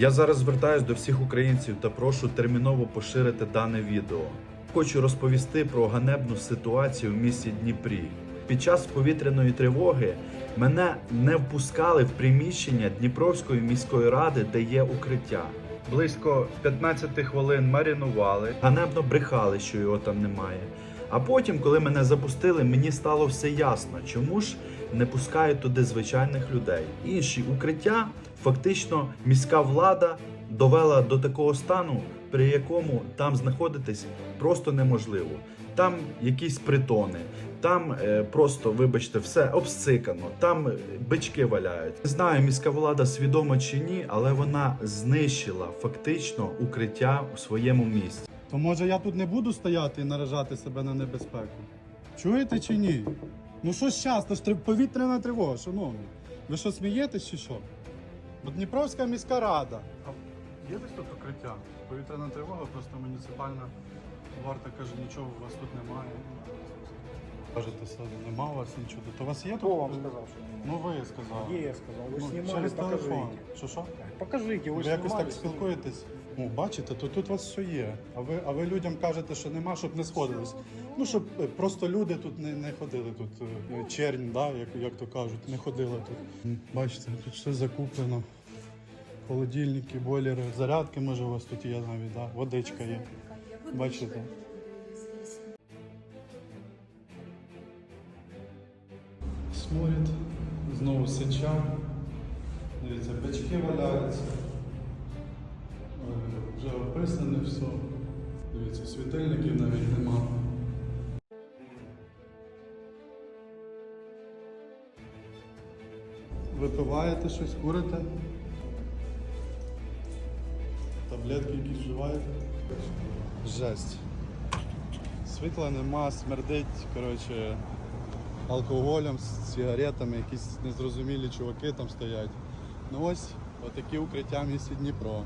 Я зараз звертаюсь до всіх українців та прошу терміново поширити дане відео. Хочу розповісти про ганебну ситуацію в місті Дніпрі. Під час повітряної тривоги мене не впускали в приміщення Дніпровської міської ради, де є укриття. Близько 15 хвилин марінували, ганебно брехали, що його там немає. А потім, коли мене запустили, мені стало все ясно, чому ж не пускають туди звичайних людей. Інші укриття фактично міська влада довела до такого стану, при якому там знаходитись просто неможливо. Там якісь притони, там е, просто, вибачте, все обсикано, там е, бички валяють. Не знаю, міська влада свідомо чи ні, але вона знищила фактично укриття у своєму місті. То може я тут не буду стояти і наражати себе на небезпеку? Чуєте чи ні? Ну що зараз? То ж повітряна тривога, шановні. Ви що смієтесь чи що? Бо Дніпровська міська рада. А є десь тут укриття? Повітряна тривога, просто муніципальна варта каже, нічого у вас тут немає. Кажете, що нема у вас нічого. То у вас є? Кто вам сказал, что Ну ви сказали. нет? Я сказал. Вы Ну, снимали, через телефон. покажите. Що що? Покажите, вы, Ви снимали. якось так спілкуєтесь? Ну, бачите, то тут у вас все є. А ви, а ви людям кажете, що нема, щоб не сходились. Ну, щоб е, просто люди тут не, не ходили тут. е, Чернь, да, як, як то кажуть, не ходили тут. М, Бачите, тут все закуплено. Холодильники, бойлери, зарядки може у вас тут є навіть, да? водичка є. Бачите? Сморід, знову сеча. Дивіться, печки валяються. Вже описане все. Дивіться, світильників навіть нема. Випиваєте щось, курите? Таблетки якісь вживаєте? Жесть. Світла нема, смердить, коротше, алкоголем, з сигаретами, якісь незрозумілі чуваки там стоять. Ну ось, отакі укриття в місті Дніпро.